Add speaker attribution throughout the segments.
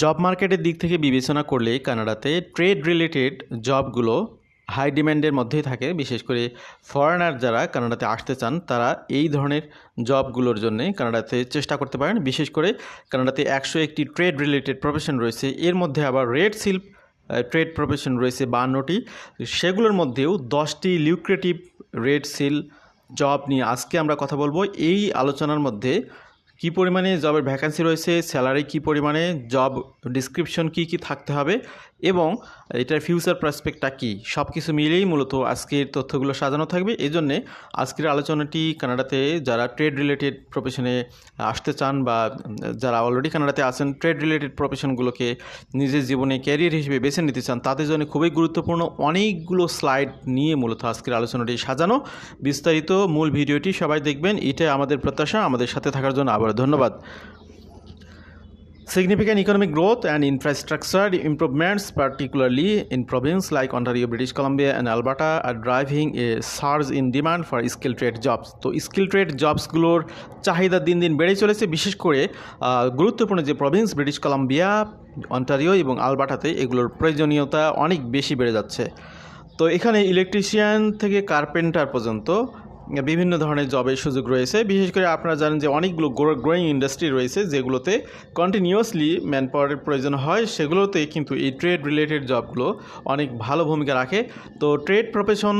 Speaker 1: Job মার্কেটের দিক থেকে বিবেচনা করলে কানাডাতে ট্রেড রিলেটেড জবগুলো হাই ডিম্যান্ডের মধ্যেই থাকে। বিশেষ করে ফরেনার যারা কানাডাতে আসতে চান, তারা এই ধরনের জবগুলোর জন্যে কানাডাতে চেষ্টা করতে পারেন। বিশেষ করে কানাডাতে একশো একটি ট্রেড রিলেটেড প্রফেশন রয়েছে। এর মধ্যে আবার রেড সিল্ক ট্রেড প্রফেশন রয়েছে বান্নটি। সেগুলোর মধ্যেও দশটি লিউক্রেটিভ রেড সিল জব নিয়ে আজকে আমরা কথা বলব। এই আলোচনার মধ্যে কি পরিমাণে জবের ভ্যাকান্সি রয়েছে স্যালারি কি পরিমাণে জব ডিসক্রিপশন কি কি থাকতে হবে এবং এটার ফিউচার প্রসপেক্টটা কী? সব কিছু মিলেই মূলত আজকের তথ্যগুলো সাজানো থাকবে। এই জন্যে আজকের আলোচনাটি কানাডাতে যারা ট্রেড রিলেটেড প্রফেশনে আসতে চান বা যারা অলরেডি কানাডাতে আছেন ট্রেড রিলেটেড প্রফেশনগুলোকে নিজের জীবনে ক্যারিয়ার হিসেবে বেছে নিতে চান, তাদের জন্য খুবই গুরুত্বপূর্ণ অনেকগুলো স্লাইড নিয়ে মূলত আজকের আলোচনাটি সাজানো। বিস্তারিত মূল ভিডিওটি সবাই দেখবেন। এটাই আমাদের প্রত্যাশা। আমাদের সাথে থাকার জন্য আবার ধন্যবাদ। Significant economic growth and infrastructure improvements particularly in province like Ontario British Columbia and Alberta are driving a surge in demand for skill trade jobs তো স্কিল ট্রেড জবসগুলোর চাহিদা দিন দিন বেড়ে চলেছে, বিশেষ করে গুরুত্বপূর্ণ যে প্রভিন্স ব্রিটিশ কলম্বিয়া অন্টারিও এবং আলবার্টাতে এগুলোর প্রয়োজনীয়তা অনেক বেশি বেড়ে যাচ্ছে। তো এখানে ইলেকট্রিশিয়ান থেকে কার্পেন্টার পর্যন্ত বিভিন্ন ধরনের জবের সুযোগ রয়েছে। বিশেষ করে আপনারা জানেন যে অনেকগুলো গ্রোয়িং ইন্ডাস্ট্রি রয়েছে যেগুলোতে কন্টিনিউয়াসলি ম্যান পাওয়ারের প্রয়োজন হয়। সেগুলোতে কিন্তু এই ট্রেড রিলেটেড জবগুলো অনেক ভালো ভূমিকা রাখে। তো ট্রেড প্রফেশন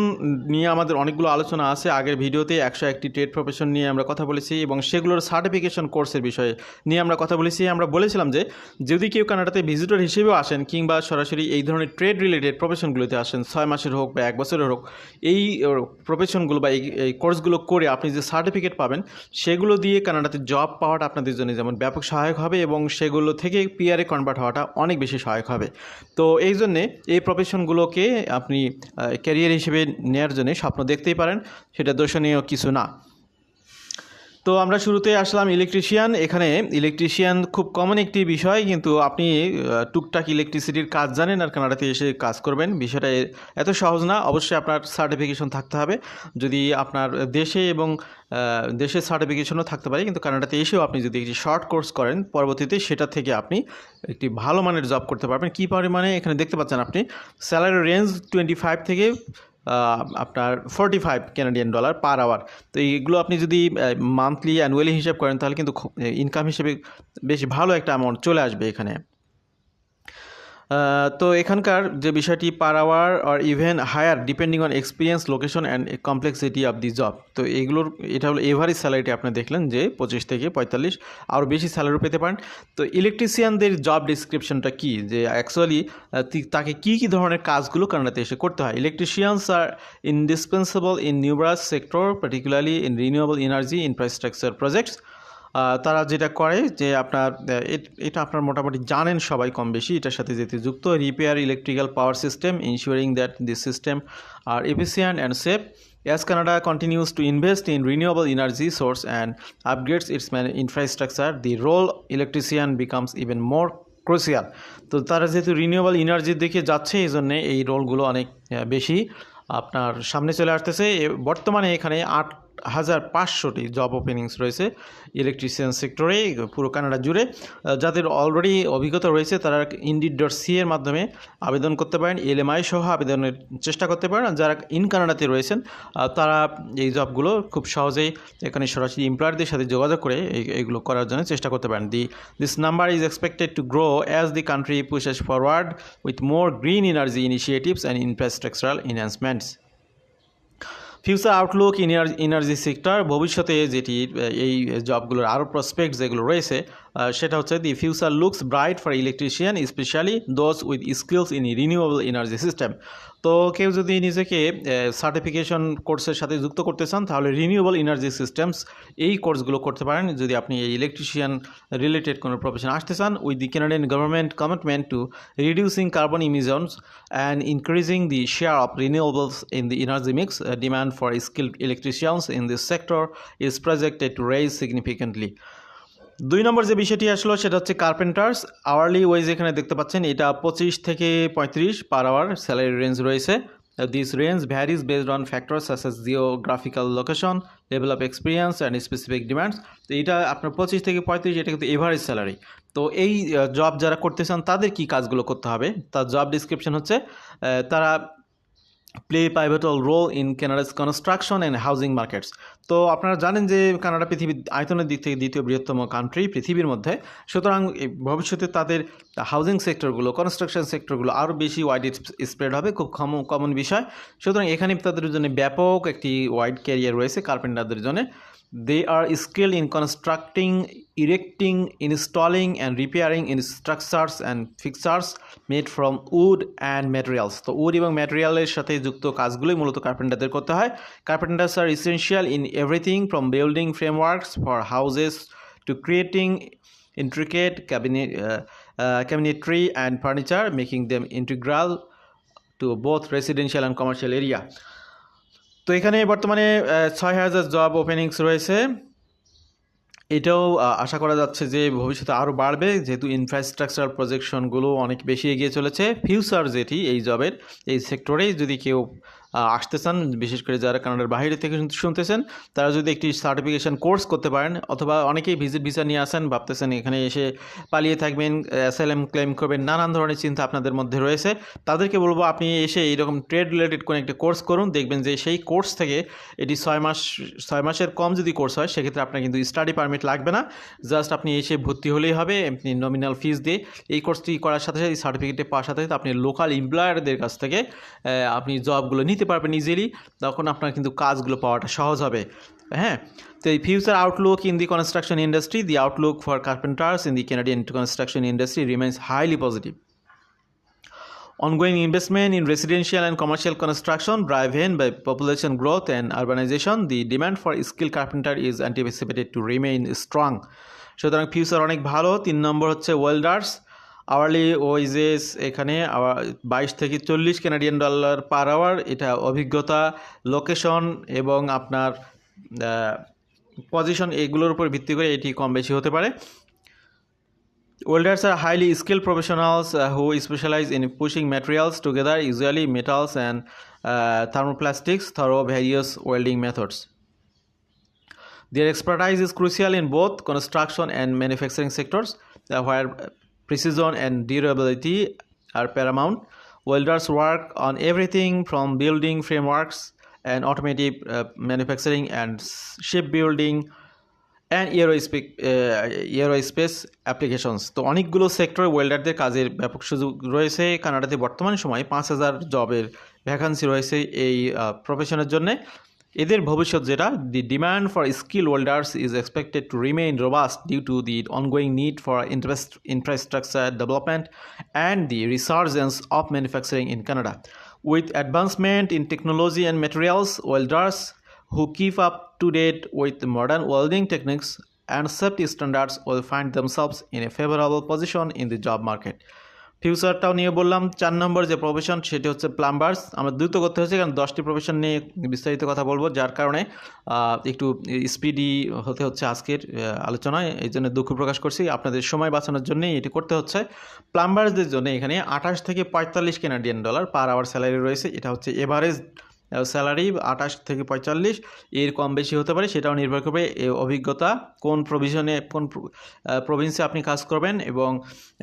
Speaker 1: নিয়ে আমাদের অনেকগুলো আলোচনা আছে। আগের ভিডিওতে একশো একটি ট্রেড প্রফেশন নিয়ে আমরা কথা বলেছি এবং সেগুলোর সার্টিফিকেশন কোর্সের বিষয়ে নিয়ে আমরা কথা বলেছি। আমরা বলেছিলাম যে যদি কেউ কানাডাতে ভিজিটর হিসেবেও আসেন কিংবা সরাসরি এই ধরনের ট্রেড রিলেটেড প্রফেশনগুলোতে আসেন, ছয় মাসের হোক বা এক বছরের হোক, এই প্রফেশনগুলো বা এই এই কোর্সগুলো করে আপনি যে সার্টিফিকেট পাবেন, সেগুলো দিয়ে কানাডাতে জব পাওয়াটা আপনাদের জন্য যেমন ব্যাপক সহায়ক হবে এবং সেগুলো থেকে পিআরে কনভার্ট হওয়াটা অনেক বেশি সহায়ক হবে। তো এই জন্যে এই প্রফেশনগুলোকে আপনি ক্যারিয়ার হিসেবে নেওয়ার জন্য স্বপ্ন দেখতেই পারেন, সেটা দর্শনীয় কিছু না। তো আমরা শুরুতে আসলাম ইলেকট্রিশিয়ান এখানে ইলেকট্রিশিয়ান খুব কমন একটি বিষয়, কিন্তু আপনি টুকটাক ইলেকট্রিসিটির কাজ জানেন আর কানাডাতে এসে কাজ করবেন। বিষয়টা এত সহজ না, অবশ্যই আপনার সার্টিফিকেশন থাকতে হবে। যদি আপনার দেশে এবং দেশের সার্টিফিকেশনও থাকতে পারে, কিন্তু কানাডাতে এসেও আপনি যদি একটি শর্ট কোর্স করেন, পরবর্তীতে সেটা থেকে আপনি একটি ভালো মানের জব করতে পারবেন। কী পরিমাণে, এখানে দেখতে পাচ্ছেন আপনি স্যালারি রেঞ্জ টোয়েন্টি ফাইভ থেকে আপনার forty five Canadian dollar per hour তো এইগুলো আপনি যদি মান্থলি অ্যানুয়ালি হিসাব করেন, তাহলে কিন্তু ইনকাম হিসেবে বেশ ভালো একটা অ্যামাউন্ট চলে আসবে এখানে। তো এখানকার যে বিষয়টি, per hour R even higher depending on experience location and complexity of the job তো এগুলোর, এটা হলো এভারেজ স্যালারিটি আপনি দেখলেন যে পঁচিশ থেকে পঁয়তাল্লিশ, আরও বেশি স্যালারি পেতে পারেন। তো ইলেকট্রিশিয়ানদের জব ডিসক্রিপশনটা কি? যে অ্যাকচুয়ালি তাকে কী কী ধরনের কাজগুলো কানাডাতে এসে করতে হয়? Electricians are indispensable in various sector particularly in renewable energy infrastructure projects তারা যেটা করে যে আপনার এটা আপনার মোটামুটি জানেন সবাই কম বেশি এটার সাথে যেতে যুক্ত। Repair electrical power system ensuring that this system are efficient and safe As Canada continues to invest in renewable energy source and upgrades its man- infrastructure, the role electrician becomes even more crucial. তো তারা যেহেতু renewable এনার্জির দিকে যাচ্ছে এই জন্যে এই রোলগুলো অনেক বেশি। আপনার সামনে চলে আসতেছে। বর্তমানে এখানে আট হাজার পাঁচশোটি জব ওপেনিংস রয়েছে ইলেকট্রিশিয়ান সেক্টরে পুরো কানাডা জুড়ে। যাদের অলরেডি অভিজ্ঞতা রয়েছে, তারা ইন্ডিড ডট সি এর মাধ্যমে আবেদন করতে পারেন এলএমআই সহ আবেদনের চেষ্টা করতে পারেন। যারা ইন কানাডাতে রয়েছেন তারা এই জবগুলো খুব সহজেই এখানে সরাসরি এমপ্লয়ারদের সাথে যোগাযোগ করে এই- এইগুলো করার জন্য চেষ্টা করতে পারেন। The this number is expected to grow as the country pushes forward with more green energy initiatives and infrastructural enhancements future outlook energy sector ভবিষ্যতে যেটি এই জবগুলোর আরও প্রসপেক্ট যেগুলো রয়েছে সেটা হচ্ছে the future looks bright for electrician specially those with skills in renewable energy system তো কেউ যদি নিজেকে সার্টিফিকেশন কোর্সের সাথে যুক্ত করতে চান তাহলে রিনিউয়েবল এনার্জি সিস্টেমস এই কোর্সগুলো করতে পারেন যদি আপনি এই ইলেকট্রিশিয়ান রিলেটেড কোনো প্রফেশন আসতে চান with the Canadian government commitment to reducing carbon emissions and increasing the share of renewables in energy mix, uh, demand for skilled electricians in this sector is projected to raise significantly. দুই নম্বর যে বিষয়টি আসলো, সেটা হচ্ছে carpenters hourly wedge এখানে দেখতে পাচ্ছেন, এটা পঁচিশ থেকে পঁয়ত্রিশ পার আওয়ার স্যালারি রেঞ্জ রয়েছে। This range varies based on factors such as geographical location level of experience and specific demands তো এটা আপনার পঁচিশ থেকে পঁয়ত্রিশ, এটা কিন্তু এভারেজ স্যালারি তো এই জব যারা করতে চান, তাদের কি কাজগুলো করতে হবে? তার জব ডিসক্রিপশন হচ্ছে তারা play pivotal role in Canada's construction and housing markets তো আপনারা জানেন যে কানাডা পৃথিবীর আয়তনের দিক থেকে দ্বিতীয় বৃহত্তম কান্ট্রি পৃথিবীর মধ্যে। সুতরাং ভবিষ্যতে তাদের হাউজিং সেক্টরগুলো কনস্ট্রাকশন সেক্টরগুলো আরও বেশি ওয়াইড স্প্রেড হবে, খুব কম কমন বিষয়। সুতরাং এখানে তাদের জন্য ব্যাপক একটি ওয়াইড ক্যারিয়ার রয়েছে কার্পেন্টারদের জন্য। They are skill in constructing erecting installing and repairing in structures and fixers made from wood and materials তো উড এবং ম্যাটেরিয়ালের সাথে যুক্ত কাজগুলোই মূলত কার্পেন্টারদের করতে হয় carpenters are essential in everything from building frameworks for houses to creating intricate cabinet, uh, uh, cabinetry and furniture, making them integral to both residential and commercial area. তো এখানে বর্তমানে ছয় হাজার জব ওপেনিংস রয়েছে। এটাও আশা করা যাচ্ছে যে ভবিষ্যতে আরও বাড়বে, যেহেতু ইনফ্রাস্ট্রাকচার প্রজেকশনগুলো অনেক বেশি এগিয়ে চলেছে। ফিউচার যেটি এই জবের এই সেক্টরেই যদি কেউ আসতে চান বিশেষ করে যারা কানাডার বাইরে থেকে শুনতেছেন, তারা যদি একটি সার্টিফিকেশন কোর্স করতে পারেন, অথবা অনেকেই ভিজিট ভিসা নিয়ে আসেন, ভাবতেছেন এখানে এসে পালিয়ে থাকবেন অ্যাসাইলেম ক্লেম করবেন, নানান ধরনের চিন্তা আপনাদের মধ্যে রয়েছে, তাদেরকে বলব আপনি এসে এইরকম ট্রেড রিলেটেড কোনো একটা কোর্স করুন, দেখবেন যে সেই কোর্স থেকে এটি ছয় মাস, ছয় মাসের কম যদি কোর্স হয়, সেক্ষেত্রে আপনার কিন্তু স্টাডি পারমিট লাগবে না জাস্ট আপনি এসে ভর্তি হলেই হবে, আপনি নমিনাল ফিস দিয়ে এই কোর্সটি করার সাথে সাথে সার্টিফিকেটে পাওয়ার সাথে সাথে আপনি লোকাল এমপ্লয়ারদের কাছ থেকে আপনি জবগুলো নিতে নিতে পারবেন ইজিলি তখন আপনার কিন্তু কাজগুলো পাওয়াটা সহজ হবে। হ্যাঁ? তো এই future outlook in the construction industry the outlook for carpenters in the Canadian construction industry remains highly positive ongoing investment in residential and commercial construction driven by population growth and urbanisation the demand for skill carpenter is anticipated to remain strong সুতরাং future অনেক ভালো, তিন নম্বর হচ্ছে welders hourly wages এখানে বাইশ থেকে চল্লিশ Canadian dollar per hour এটা অভিজ্ঞতা লোকেশন এবং আপনার পজিশন এগুলোর উপর ভিত্তি করে এটি কম বেশি হতে পারে। Welders are highly skill professionals who specialise in fusing materials together usually metals and thermoplastics through various welding methods their expertise is crucial in both construction and manufacturing sectors where precision and durability are paramount. Welders work on everything from building frameworks and automotive uh, manufacturing and shipbuilding and aerospace aerospace applications তো অনেকগুলো সেক্টরে ওয়েল্ডারদের কাজের ব্যাপক সুযোগ রয়েছে কানাডাতে বর্তমান সময়ে পাঁচ হাজার জবের ভ্যাকান্সি রয়েছে এই প্রফেশনের জন্য এদের ভবিষ্যৎ যেটা the demand for skill welders is expected to remain robust due to the ongoing need for invest infrastructure development and the resurgence of manufacturing in Canada with advancement in technology and materials welders who keep up to date with modern welding techniques and safety standards will find themselves in a favorable position in the job market. ফিউচারটাও নিয়ে বললাম, চার নম্বর যে profession সেটি হচ্ছে প্লাম্বার্স আমার দ্রুত করতে হচ্ছে কারণ দশটি প্রফেশন নিয়ে বিস্তারিত কথা বলব, যার কারণে একটু স্পিডি হতে হচ্ছে আজকের আলোচনায়। এই জন্য দুঃখ প্রকাশ করছি। আপনাদের সময় বাঁচানোর জন্যই এটি করতে হচ্ছে। প্লাম্বার্সদের জন্য এখানে আঠাশ থেকে পঁয়তাল্লিশ Canadian dollar per hour salary রয়েছে। এটা হচ্ছে এভারেজ স্যালারি আঠাশ থেকে পঁয়তাল্লিশ, এর কম বেশি হতে পারে, সেটাও নির্ভর করবে অভিজ্ঞতা, কোন প্রভিশনে কোন প্রভিন্সে আপনি কাজ করবেন এবং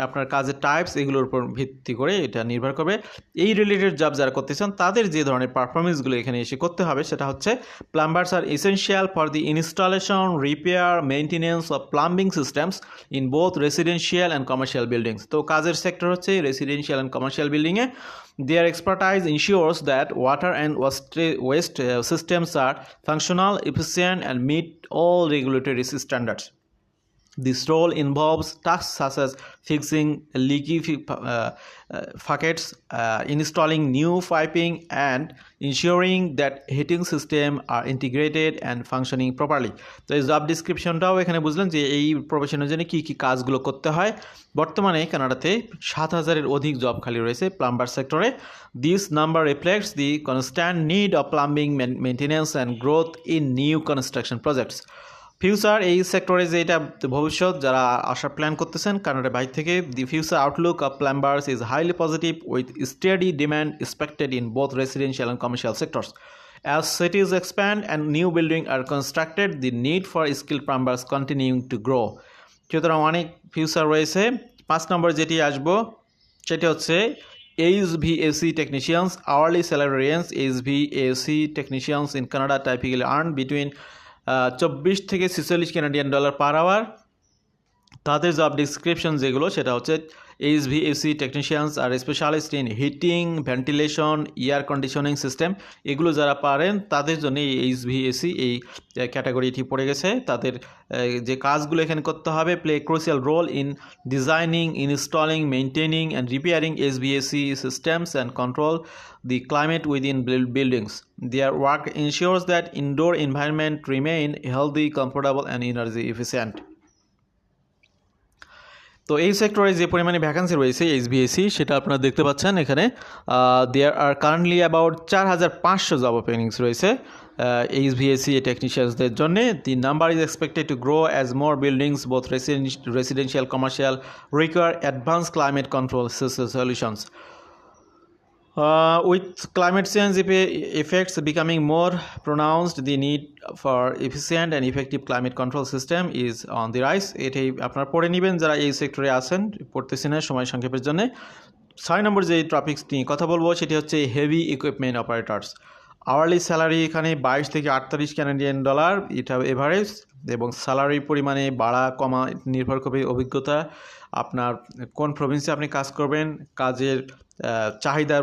Speaker 1: আপনার কাজের টাইপস এগুলোর উপর ভিত্তি করে এটা নির্ভর করবে। এই রিলেটেড জব যারা করতে চান, তাদের যে ধরনের পারফরমেন্সগুলো এখানে এসে করতে হবে, সেটা হচ্ছে plumbers are essential for the installation repair maintenance of plumbing systems in both residential and commercial buildings তো কাজের সেক্টর হচ্ছে রেসিডেন্সিয়াল অ্যান্ড কমার্শিয়াল বিল্ডিংয়ে Their expertise ensures that water and waste, uh, systems are functional, efficient, and meet all regulatory standards. This role involves tasks such as fixing leaky uh, uh, facets, uh, installing new piping, and ensuring that heating system are integrated and functioning properly. তো এই job ডিসক্রিপশনটাও এখানে বুঝলেন যে এই প্রফেশনের জন্য কী কী কাজগুলো করতে হয়। বর্তমানে কানাডাতে সাত হাজারের অধিক জব খালি রয়েছে প্লাম্বার সেক্টরে this number reflects the constant need of plumbing maintenance and growth in new construction projects future এই সেক্টরে যে এটা ভবিষ্যৎ যারা আসার প্ল্যান করতেছেন কানাডার বাইরে থেকে the future outlook of plumbers is highly positive with steady demand expected in both residential and commercial sectors As cities expand and new buildings are constructed, the need for skilled plumbers continuing to grow. সুতরাং অনেক future রয়েছে পাঁচ নম্বর যেটি আসব সেটি হচ্ছে H V AC technicians hourly salary range H V AC technicians in চব্বিশ থেকে ছেচল্লিশ কানাডিয়ান ডলার পার আওয়ার তাদের জব ডিসক্রিপশন যেগুলো সেটা হচ্ছে H V AC technicians are specialist in heating ventilation air conditioning system এগুলো যারা পারেন তাদের জন্য এই এইচ ভি এসি এই ক্যাটাগরিটি পড়ে গেছে তাদের যে কাজগুলো এখানে করতে হবে play crucial role in designing installing maintaining and repairing H V AC systems and control climate within buil- buildings. Their work ensures that indoor environment remain healthy, comfortable, and energy efficient. তো এই সেক্টরে যে পরিমাণে vacancy রয়েছে এইচবিএসি সেটা আপনারা দেখতে পাচ্ছেন এখানে। দেয়ার আর কারেন্টলি অ্যাবাউট চার হাজার পাঁচশো জব ওপেনিংস রয়েছে এইচবিএসি টেকনিশিয়ানসদের জন্যে। The number is expected to grow as more buildings both residential commercial require advance climate control solutions Uh, with climate change eff- effects becoming more pronounced, the need for efficient and effective climate control system is on the rise. এটাই আপনারা পড়ে নেবেন যারা এই সেক্টরে আছেন পড়তেছি না সময় সংক্ষেপের জন্য। ছয় নম্বর যে টপিক্স নিয়ে কথা বলব সেটি হচ্ছে heavy equipment operators hourly salary এখানে বাইশ থেকে আটত্রিশ ক্যানাডিয়ান ডলার এটা এভারেজ এবং স্যালারির পরিমাণে বাড়া কমা নির্ভর করবে অভিজ্ঞতা। আপনার কোন প্রভিন্সে আপনি কাজ করবেন কাজের আহ, চাহিদা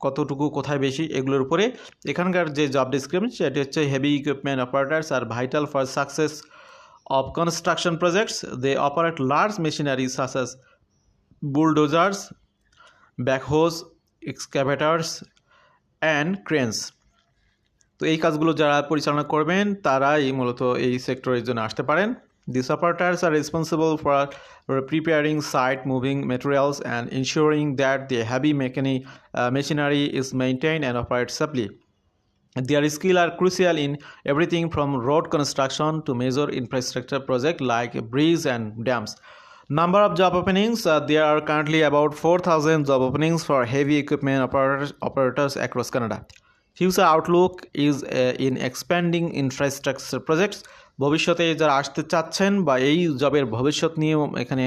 Speaker 1: কতটুকু, কোথায় বেশি, এগুলোর উপরে এখানকার যে জব ডিসক্রিপশন সেটি হচ্ছে heavy equipment operators are vital for success of construction projects they operate large machinery such as bulldozers backhoes excavators and cranes তো এই কাজগুলো যারা পরিচালনা করবেন, তারাই মূলত এই সেক্টরের জন্য আসতে পারেন। The supporters are responsible for preparing site moving materials and ensuring that the heavy uh, machinery is maintained and operates safely. Their skills are crucial in everything from road construction to major infrastructure projects like bridges and dams. Number of job openings uh, there are currently about 4,000 job openings for heavy equipment operators, operators across Canada. Future outlook is uh, in expanding infrastructure projects ভবিষ্যতে যারা আসতে চাচ্ছেন বা এই জবের ভবিষ্যৎ নিয়েও এখানে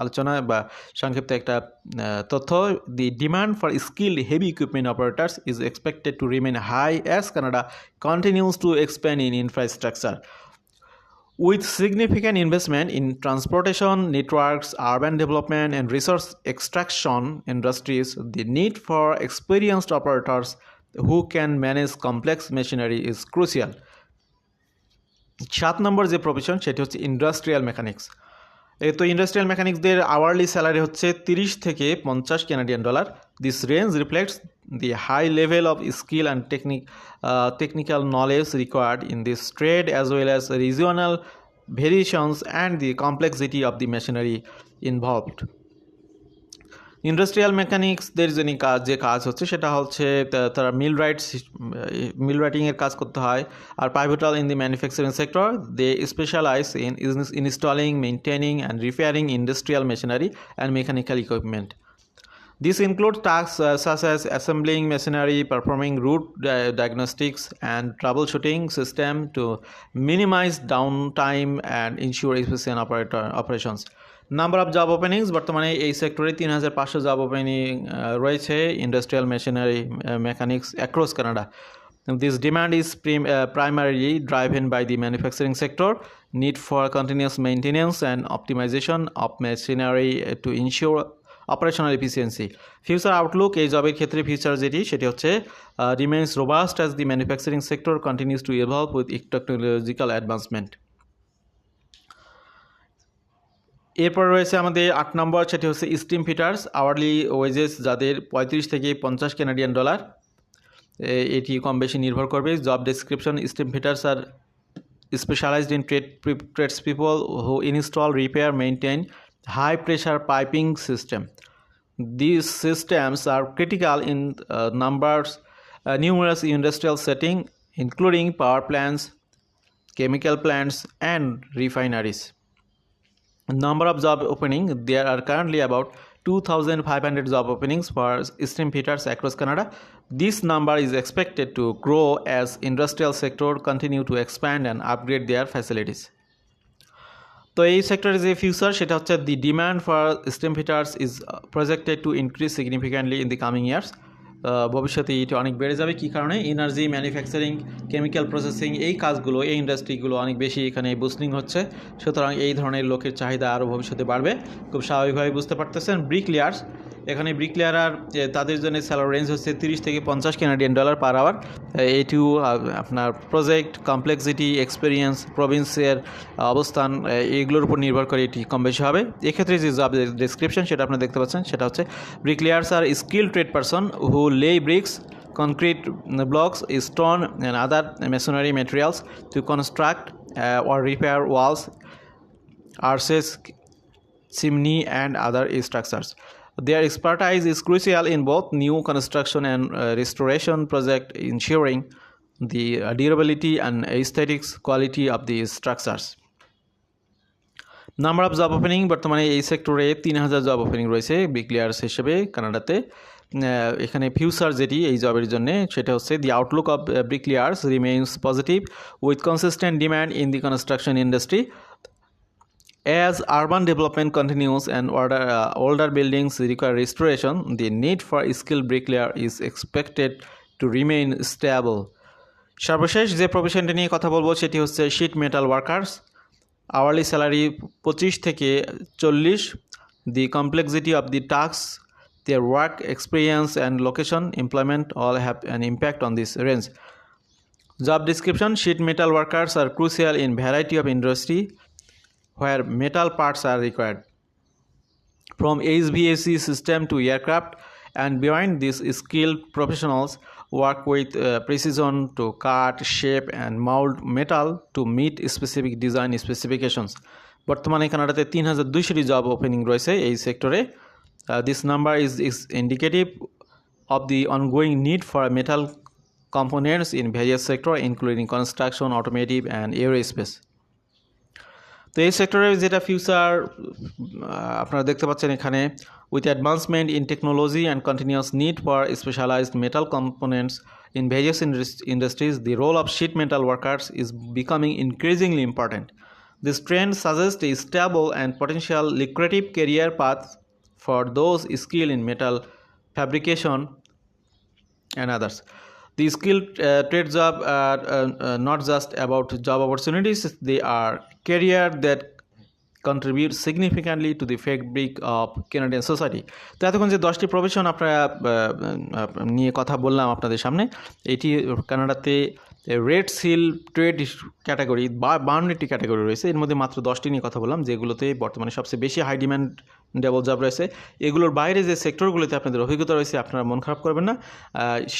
Speaker 1: আলোচনা বা সংক্ষিপ্ত একটা তথ্য the demand for skill heavy equipment operators is expected to remain high as Canada continues to expand in infrastructure with significant investment in transportation networks urban development and resource extraction industries the need for experienced operators who can manage complex machinery is crucial সাত নম্বর যে profession সেটি হচ্ছে industrial mechanics তো industrial মেকানিক্সদের hourly salary হচ্ছে তিরিশ থেকে পঞ্চাশ Canadian dollar this range reflects the high level of skill and technique technical knowledge required in this trade as well as regional variations and the complexity of the machinery involved industrial মেকানিক্সদের যিনি কাজ যে কাজ হচ্ছে, সেটা হচ্ছে তারা মিল rights মিল রাইটিংয়ের কাজ করতে হয়। Are pivotal in the manufacturing sector they specialise in installing maintaining and repairing industrial machinery and mechanical equipment this include task assembling machinery performing routine diagnostics and troubleshooting system to minimise down time and ensure efficient operator operations number of job openings বর্তমানে এই সেক্টরে তিন হাজার পাঁচশো job opening রয়েছে industrial machinery mechanics across Canada This demand is prim- uh, primarily driven by the manufacturing sector, need for optimization of machinery uh, to ensure operational efficiency future outlook এই জবের ক্ষেত্রে ফিউচার যেটি সেটি হচ্ছে remains robust as the manufacturing sector continues to evolve with technological advancement এরপর রয়েছে আমাদের আট নম্বর, সেটি হচ্ছে স্টিম ফিটার্স আওয়ারলি ওয়েজেস যাদের পঁয়ত্রিশ থেকে পঞ্চাশ কেনাডিয়ান ডলার এটি কম বেশি নির্ভর করবে। Job description steam fitters are specialised in trade trades people who install repair maintain high pressure piping system this systems are critical in numbers numerous industrial setting including power plants chemical plants and refineries number of job opening there are currently about 2500 job openings for steam fitters across canada this number is expected to grow as industrial sector continue to expand and upgrade their facilities তো এই সেক্টরের যে future সেটা হচ্ছে the demand for STEM fitters is projected to increase significantly in the coming years ভবিষ্যতে এটা অনেক বেড়ে যাবে। কি কারণে? এনার্জি ম্যানুফ্যাকচারিং কেমিক্যাল প্রসেসিং এই কাজগুলো, এই ইন্ডাস্ট্রিগুলো অনেক বেশি এখানে বুস্টিং হচ্ছে। সুতরাং এই ধরনের লোকের চাহিদা আরও ভবিষ্যতে বাড়বে। খুব স্বাভাবিকভাবে বুঝতে পারতেছেন ব্রিকলিয়ার্স এখানে ব্রিকলিয়ার তাদের জন্য স্যালারি রেঞ্জ হচ্ছে তিরিশ থেকে পঞ্চাশ কানাডিয়ান ডলার পার আওয়ার এইটিও আপনার প্রজেক্ট কমপ্লেক্সিটি এক্সপিরিয়েন্স প্রভিন্সের অবস্থান এগুলোর উপর নির্ভর করে এটি কম বেশি হবে এক্ষেত্রে যে জব ডেসক্রিপশন সেটা আপনারা দেখতে পাচ্ছেন সেটা হচ্ছে bricklayers are skill trade person who lay bricks blocks, stone, and other masonry materials to construct uh, or repair walls, arches, chimney, and other structures. Their expertise is crucial in both new construction and uh, restoration project, ensuring the uh, durability and aesthetics quality of these structures. Number of job opening বর্তমানে এই সেক্টরে তিন হাজার job opening রয়েছে বিক্লিয়ার্স হিসেবে কানাডাতে এখানে future যেটি এই জবের জন্য সেটা হচ্ছে the outlook of bricklayers remains positive with consistent demand in the construction industry As urban development continues and older, uh, older buildings require restoration, the need for skilled bricklayer is expected to remain stable. সর্বশেষ যে প্রফেশনটি নিয়ে কথা বলব সেটি হচ্ছে sheet metal workers hourly salary পঁচিশ থেকে চল্লিশ the complexity of the task their work experience and location employment all have an impact on this range job description sheet metal workers are crucial in variety of industry where metal parts are required from HVAC system to aircraft and beyond these skilled professionals work with uh, precision to cut, shape and mold metal to meet specific design specifications. বর্তমানে কানাডাতে তিন হাজার দুইশোটি job opening রয়েছে এই সেক্টরে this number is is indicative of the ongoing need for metal components in various sectors including construction, automotive and aerospace. তো এই সেক্টরে যেটা ফিউচার আপনারা দেখতে পাচ্ছেন এখানে with advancement in technology and continuous need for specialised metal components in various industries the role of sheet metal workers is becoming increasingly important this trend suggest a stable and potential lucrative career path for those skilled in metal fabrication and others. The skilled uh, trade job are uh, uh, not just about job opportunities; they are career that contribute significantly to the fabric of Canadian society. তো এতক্ষণ যে দশটি profession আপনারা নিয়ে কথা বললাম আপনাদের সামনে এটি কানাডাতে রেড সিল ট্রেড ক্যাটাগরি বা বাউন্নটি ক্যাটাগরি রয়েছে। এর মধ্যে মাত্র দশটি নিয়ে কথা বললাম, যেগুলোতে বর্তমানে সবচেয়ে বেশি হাই ডিম্যান্ড ডেবল জব রয়েছে। এগুলোর বাইরে যে সেক্টরগুলোতে আপনাদের অভিজ্ঞতা রয়েছে, আপনারা মন খারাপ করবেন না।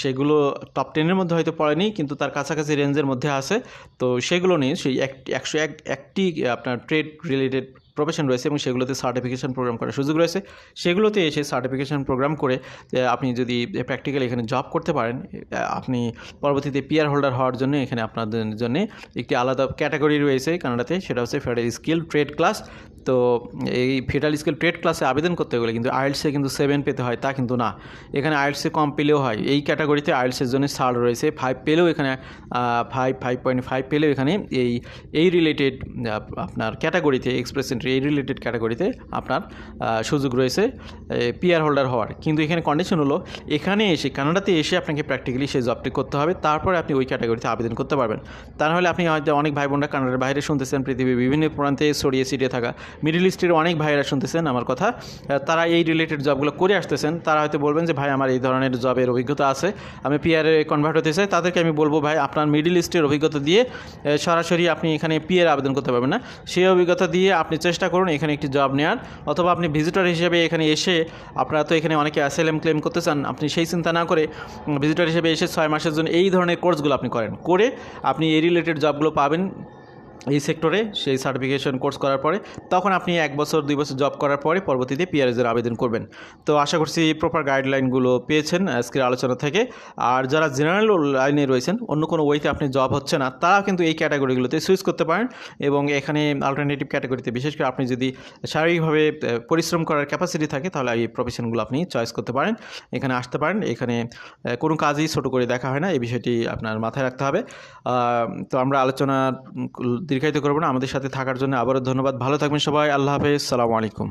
Speaker 1: সেগুলো টপ টেনের মধ্যে হয়তো পড়েনি, কিন্তু তার কাছাকাছি রেঞ্জের মধ্যে আছে। তো সেগুলো নিয়ে সেই এক, একশো এক, একটি, আপনার ট্রেড রিলেটেড প্রফেশন রয়েছে এবং সেগুলোতে সার্টিফিকেশন প্রোগ্রাম করার সুযোগ রয়েছে। সেগুলোতে এসে সার্টিফিকেশন প্রোগ্রাম করে আপনি যদি প্র্যাকটিক্যালি এখানে জব করতে পারেন আপনি পরবর্তীতে পিয়ার হোল্ডার হওয়ার জন্য এখানে আপনাদের জন্য একটি আলাদা ক্যাটাগরি রয়েছে কানাডাতে, সেটা হচ্ছে ফেডারেল স্কিল ট্রেড ক্লাস তো এই ফেডারেল স্কিল ট্রেড ক্লাসে আবেদন করতে গেলে কিন্তু আইএলসে কিন্তু সেভেন পেতে হয়, তা কিন্তু না। এখানে আইএলসে কম পেলেও হয়। এই ক্যাটাগরিতে আইএলসের জন্য ছাড় রয়েছে। ফাইভ পেলেও এখানে ফাইভ ফাইভ পয়েন্ট ফাইভ পেলেও এখানে এই এই রিলেটেড আপনার ক্যাটাগরিতে এক্সপ্রেস এন্ট্রি এই রিলেটেড ক্যাটাগরিতে আপনার সুযোগ রয়েছে পিয়ার হোল্ডার হওয়ার। কিন্তু এখানে কন্ডিশন হলো, এখানে এসে, কানাডাতে এসে আপনাকে প্র্যাকটিক্যালি সেই জবটি করতে হবে, তারপরে আপনি ওই ক্যাটাগরিতে আবেদন করতে পারবেন। তা নাহলে আপনি হয়তো অনেক ভাই বোনরা কানাডার বাইরে শুনতেছেন, পৃথিবীর বিভিন্ন প্রান্তে ছড়িয়ে ছিটিয়ে থাকা। মিডিল ইস্টের অনেক ভাইয়েরা শুনতেছেন আমার কথা। তারা এই রিলেটেড জবগুলো করে আসতেছেন। তারা হয়তো বলবেন যে, ভাই, আমার এই ধরনের জবের অভিজ্ঞতা আছে। আমি পিয়ারে কনভার্ট হতে চাই। তাদেরকে আমি বলব, ভাই, আপনার মিডিল ইস্টের অভিজ্ঞতা দিয়ে সরাসরি আপনি এখানে পিয়ার আবেদন করতে পারবেন না। সেই অভিজ্ঞতা দিয়ে আপনি চেষ্টা করুন এখানে একটি জব নেওয়ার অথবা আপনি ভিজিটর হিসেবে এখানে এসে, আপনারা তো এখানে অনেকে অ্যাসেলেম ক্লেম করতে চান, আপনি সেই চিন্তা না করে ভিজিটর হিসেবে এসে ছয় মাসের জন্য এই ধরনের কোর্সগুলো আপনি করেন। করে আপনি এই রিলেটেড জবগুলো পাবেন। এই সেক্টরে সেই সার্টিফিকেশন কোর্স করার পরে, তখন আপনি এক বছর, দুই বছর জব করার পরে পরবর্তীতে পিআরএসের আবেদন করবেন। তো আশা করছি প্রপার গাইডলাইনগুলো পেয়েছেন আজকের আলোচনা থেকে। আর যারা জেনারেল লাইনে রয়েছেন, অন্য কোনো ওয়েতে আপনি জব হচ্ছে না তারা কিন্তু এই ক্যাটাগরিগুলোতে সুইচ করতে পারেন এবং এখানে অল্টারনেটিভ ক্যাটাগরিতে বিশেষ করে আপনি যদি শারীরিকভাবে পরিশ্রম করার ক্যাপাসিটি থাকে, তাহলে এই প্রফেশনগুলো আপনি চয়েস করতে পারেন, এখানে আসতে পারেন। এখানে কোনো কাজই ছোট করে দেখা হয় না, এই বিষয়টি আপনার মাথায় রাখতে হবে। তো আমরা আলোচনা দীর্ঘায়িত করব না। আমাদের সাথে থাকার জন্য আবারও ধন্যবাদ। ভালো থাকবেন সবাই। আল্লাহ হাফেজ। সালামু আলাইকুম।